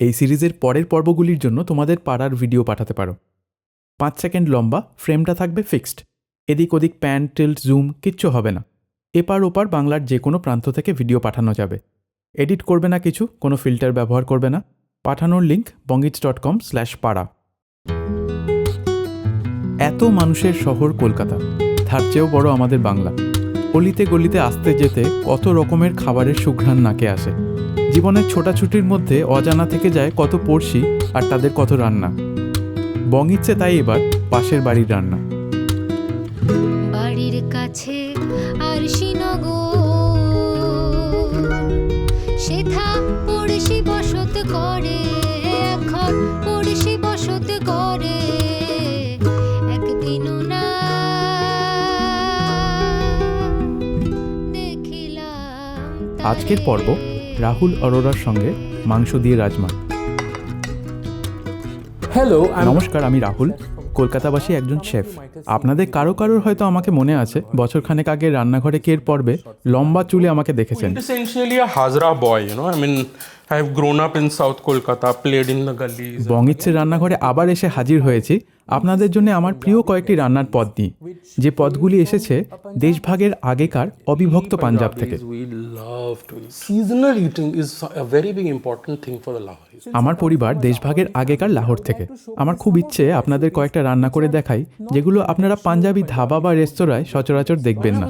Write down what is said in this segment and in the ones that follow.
এই সিরিজের পরের পর্বগুলির জন্য তোমাদের পাড়ার ভিডিও পাঠাতে পারো। পাঁচ সেকেন্ড লম্বা, ফ্রেমটা থাকবে ফিক্সড। এদিক ওদিক প্যান, টিল্ট, জুম, কিচ্ছু হবে না। এপার ওপার বাংলার যে কোনো প্রান্ত থেকে ভিডিও পাঠানো যাবে। এডিট করবে না কিছু, কোনো ফিল্টার ব্যবহার করবে না। পাঠানোর লিঙ্ক বঙ্গিজ ডট কম স্ল্যাশ পাড়া এত মানুষের শহর কলকাতা, তার চেয়েও বড় আমাদের বাংলা। অলিতে গলিতে আসতে যেতে কত রকমের খাবারের সুঘ্রাণ নাকে আসে। জীবনের ছোটাছুটির মধ্যে অজানা থেকে যায় কত পড়শি আর তাদের কত রান্না। বং ইচ্ছে তাই এবার পাশের বাড়ির রান্না। বাড়ির কাছে আর শ্রীনগর সেথা পড়শি বসত করে এখন পড়শি বসত করে। একদিনও না দেখিলাম আজকের পর্ব রাহুল অরোরার সঙ্গে মাংস দিয়ে রাজমা হ্যালো নমস্কার আমি রাহুল কলকাতাবাসী একজন শেফ। আপনাদের কারও কারোর হয়তো আমাকে মনে আছে বছর খানেক আগে রান্নাঘরে কের পর্বে লম্বা চুলে আমাকে দেখেছেন। I mean, I've grown up in South Kolkata, played in the gullies. বঙ্গিচ্ছের রান্নাঘরে আবার এসে হাজির হয়েছি আপনাদের জন্য আমার প্রিয় কয়েকটি রান্নার পদ নিয়ে যে পদগুলি এসেছে দেশভাগের আগেকার অবিভক্ত পাঞ্জাব থেকে We love to eat. Seasonal eating is a very big important thing for the Lahoris. আমার পরিবার দেশভাগের আগেকার লাহোর থেকে আমার খুব ইচ্ছে আপনাদের কয়েকটা রান্না করে দেখাই যেগুলো আপনারা পাঞ্জাবি ধাবা বা রেস্তোরাঁয় সচরাচর দেখবেন না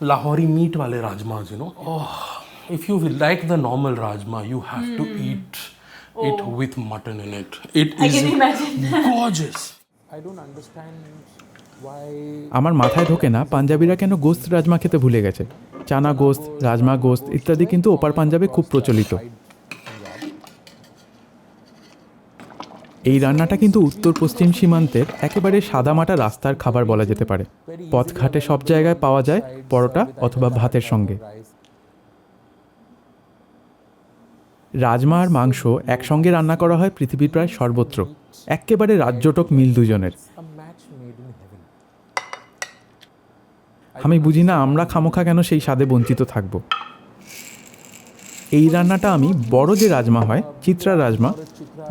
Lahori. Meat wale rajmas, you know. Oh, if you like the normal rajma, you have mm. to eat oh. it with mutton in it. It I is gorgeous. I don't understand why আমার মাথায় ঢোকে না পাঞ্জাবিরা কেন গোস্ত রাজমা খেতে ভুলে গেছে চানা গোস্ত রাজমা গোস্ত ইত্যাদি কিন্তু ওপার পাঞ্জাবে খুব প্রচলিত এই রান্নাটা কিন্তু উত্তর পশ্চিম সীমান্তের একেবারে সাদামাটা রাস্তার খাবার বলা যেতে পারে। পথঘাটে সব জায়গায় পাওয়া যায় পরোটা অথবা ভাতের সঙ্গে। রাজমা আর মাংস একসঙ্গে রান্না করা হয় পৃথিবীর প্রায় সর্বত্র। একেবারে রাজ্যটক মিল দুজনের। আমি বুঝি না আমরা খামোখা কেন সেই স্বাদে বঞ্চিত থাকব। এই রান্নাটা আমি বড় যে রাজমা হয়, চিত্রা রাজমা,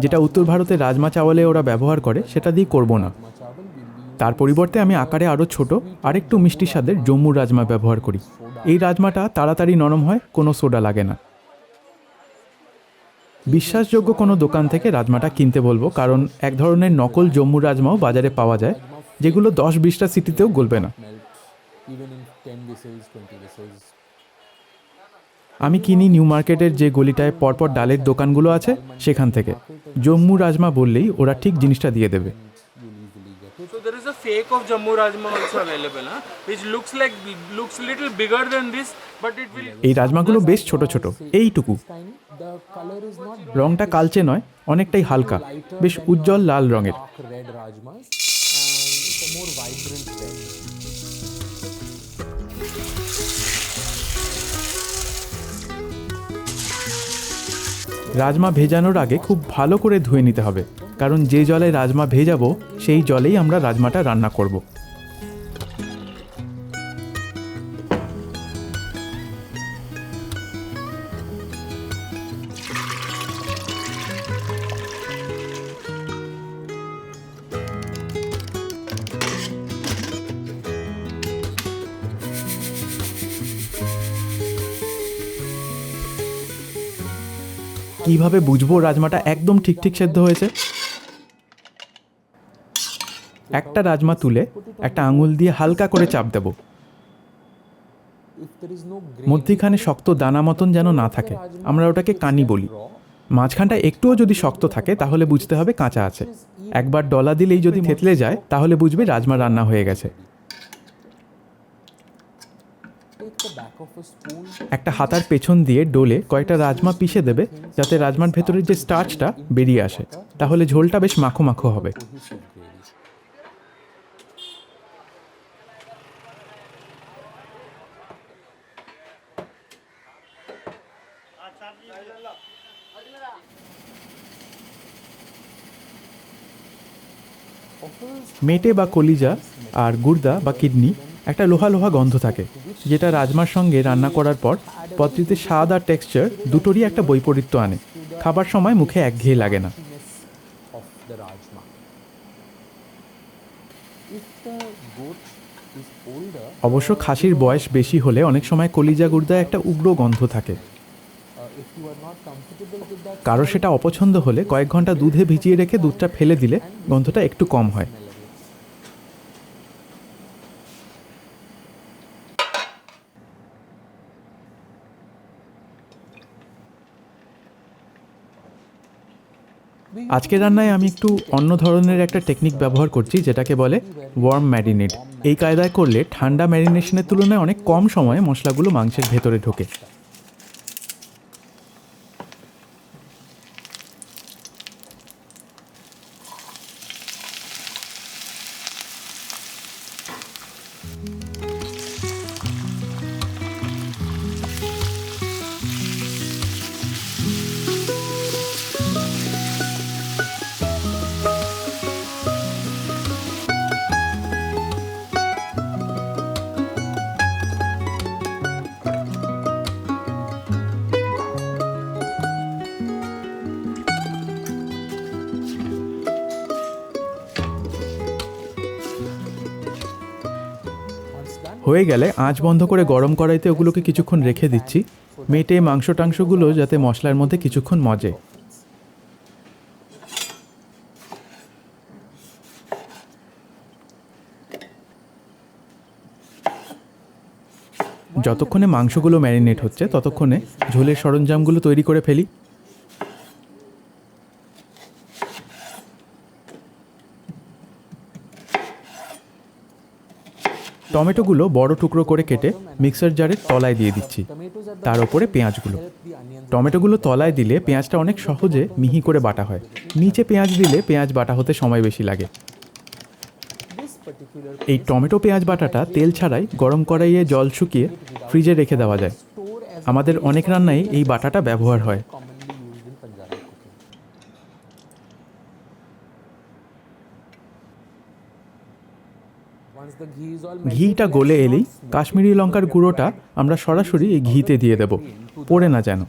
যেটা উত্তর ভারতে রাজমা চাওয়ালে ওরা ব্যবহার করে, সেটা দিয়ে করব না। তার পরিবর্তে আমি আকারে আরও ছোট, আরেকটু মিষ্টি স্বাদের জম্মুর রাজমা ব্যবহার করি। এই রাজমাটা তাড়াতাড়ি নরম হয়, কোনো সোডা লাগে না। বিশ্বাসযোগ্য কোনো দোকান থেকে রাজমাটা কিনতে বলব, কারণ এক ধরনের নকল জম্মু রাজমাও বাজারে পাওয়া যায়, যেগুলো দশ বিশটা সিটিতেও গলবে না। আমি কিনি নিউ মার্কেটের যে গলিটায় পরপর ডালের দোকানগুলো আছে সেখান থেকে। জম্মু রাজমা বললেই ওরা ঠিক জিনিসটা দিয়ে দেবে। এই রাজমাগুলো বেশ ছোট ছোট এইটুকু। রংটা কালচে নয় অনেকটাই হালকা বেশ উজ্জ্বল লাল রঙের। রাজমা ভেজানোর আগে খুব ভালো করে ধুয়ে নিতে হবে। কারণ যে জলে রাজমা ভেজাবো, সেই জলেই আমরা রাজমাটা রান্না করব। কীভাবে বুঝব রাজমাটা একদম ঠিক ঠিক সেদ্ধ হয়েছে? একটা রাজমা তুলে একটা আঙুল দিয়ে হালকা করে চাপ দেব। মধ্যিখানে শক্ত দানা মতন যেন না থাকে, আমরা ওটাকে কানি বলি। মাঝখানটা একটুও যদি শক্ত থাকে, তাহলে বুঝতে হবে কাঁচা আছে। একবার ডলা দিলেই যদি থেতলে যায়, তাহলে বুঝবে রাজমা রান্না হয়ে গেছে take the back of a spoon, একটা হাতার পেছন দিয়ে ডোলে কয়েকটা রাজমা পিষে দেবে, যাতে রাজমার ভেতরের যে স্টার্চটা বেরিয়ে আসে, তাহলে ঝোলটা বেশ মাখো মাখো হবে। মেটে বা কলিজা আর গুর্দা বা কিডনি একটা লোহা লোহা গন্ধ থাকে, যেটা রাজমার সঙ্গে রান্না করার পর পদটিতে স্বাদ আর টেক্সচার দুটোরই একটা বৈপরীত্য আনে। খাবার সময় মুখে একঘেয়ে লাগে না। অবশ্য খাসির বয়স বেশি হলে অনেক সময় কলিজা গুর্দায় একটা উগ্র গন্ধ থাকে। কারও সেটা অপছন্দ হলে কয়েক ঘণ্টা দুধে ভিজিয়ে রেখে দুধটা ফেলে দিলে গন্ধটা একটু কম হয়। আজকে রান্নায় আমি একটু অন্য ধরনের একটা টেকনিক ব্যবহার করছি, যেটাকে বলে ওয়ার্ম ম্যারিনেট এই কায়দায় করলে ঠান্ডা ম্যারিনেশনের তুলনায় অনেক কম সময়ে মশলাগুলো মাংসের ভেতরে ঢোকে। হয়ে গেলে আঁচ বন্ধ করে গরম কড়াইতে ওগুলোকে কিছুক্ষণ রেখে দিচ্ছি। মেটে মাংস টাংসগুলো যাতে মশলার মধ্যে কিছুক্ষণ মজে। যতক্ষণে মাংসগুলো ম্যারিনেট হচ্ছে, ততক্ষণে ঝোলের সরঞ্জামগুলো তৈরি করে ফেলি। টমেটোগুলো বড় টুকরো করে কেটে মিক্সার জারের তলায় দিয়ে দিচ্ছি। তার ওপরে পেঁয়াজগুলো. টমেটোগুলো তলায় দিলে পেঁয়াজটা অনেক সহজে মিহি করে বাটা হয়। নিচে পেঁয়াজ দিলে পেঁয়াজ বাটা হতে সময় বেশি লাগে। এই টমেটো পেঁয়াজ বাটাটা তেল ছাড়াই গরম কড়াইয়ে জল শুকিয়ে ফ্রিজে রেখে দেওয়া যায়। আমাদের অনেক রান্নায় এই বাটাটা ব্যবহার হয়। ঘিটা গলে এলেই কাশ্মীরি লঙ্কার গুঁড়োটা আমরা সরাসরি এই ঘিতে দিয়ে দেব। পড়ে না যেন।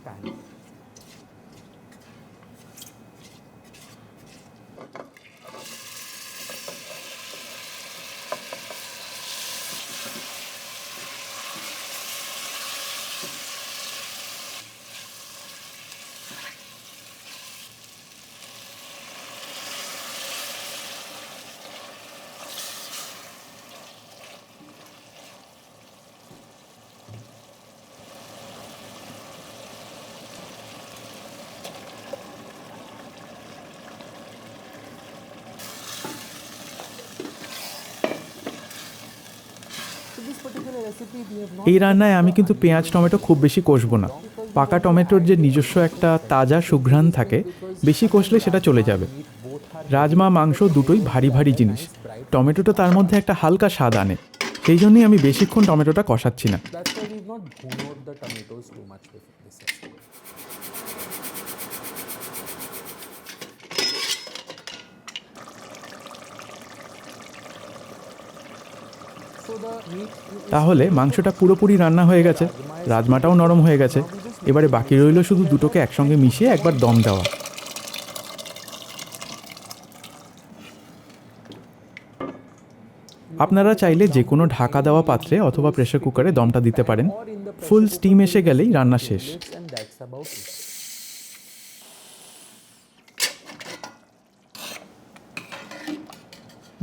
এই রান্নায় আমি কিন্তু পেঁয়াজ, টমেটো খুব বেশি কষবো না। পাকা টমেটোর যে নিজস্ব একটা তাজা সুঘ্রাণ থাকে, বেশি কষলে সেটা চলে যাবে। রাজমা, মাংস দুটোই ভারী ভারী জিনিস। টমেটোটা তার মধ্যে একটা হালকা স্বাদ আনে। সেই জন্যই আমি বেশিক্ষণ টমেটোটা কষাচ্ছি না That's why we've not bhunod the tomatoes too much with this recipe. So the meat is তাহলে মাংসটা পুরোপুরি রান্না হয়ে গেছে। রাজমাটাও নরম হয়ে গেছে। এবারে বাকি রইল শুধু দুটোকে একসঙ্গে মিশিয়ে একবার দম দেওয়া। আপনারা চাইলে যে কোনো ঢাকা দেওয়া পাত্রে অথবা প্রেসার কুকারে দমটা দিতে পারেন। ফুল স্টিম এসে গেলেই রান্না শেষ।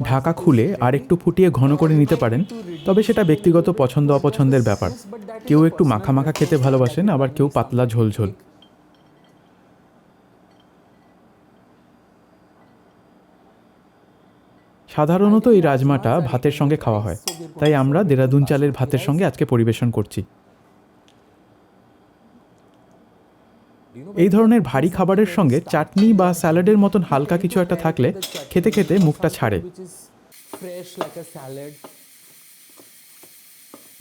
ঢাকা খুলে আর একটু ফুটিয়ে ঘন করে নিতে পারেন, তবে সেটা ব্যক্তিগত পছন্দ অপছন্দের ব্যাপার। কেউ একটু মাখা মাখা খেতে ভালোবাসেন, আবার কেউ পাতলা ঝোল ঝোল সাধারণত এই রাজমাটা ভাতের সঙ্গে খাওয়া হয়, তাই আমরা দেরাদুন চালের ভাতের সঙ্গে আজকে পরিবেশন করছি। এই ধরনের ভারী খাবারের সঙ্গে চাটনি বা স্যালাডের মতন হালকা কিছু একটা থাকলে খেতে খেতে মুখটা ছাড়ে.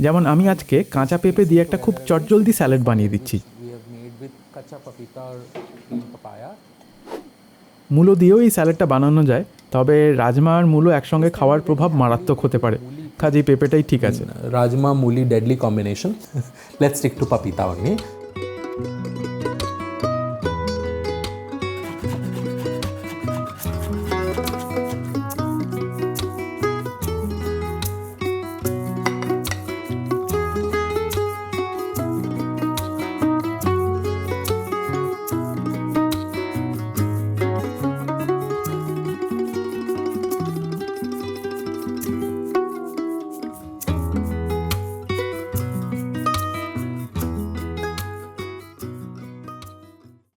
যেমন আমি আজকে কাঁচা পেঁপে দিয়ে একটা খুব চটজলদি স্যালাড বানিয়ে দিচ্ছি. মূলো দিয়েও এই স্যালাডটা বানানো যায়, তবে রাজমা আর মূলো একসঙ্গে খাওয়ার প্রভাব মারাত্মক হতে পারে কাজেই পেঁপেটাই ঠিক আছে rajma, মুলি deadly combination Let's stick to papita only.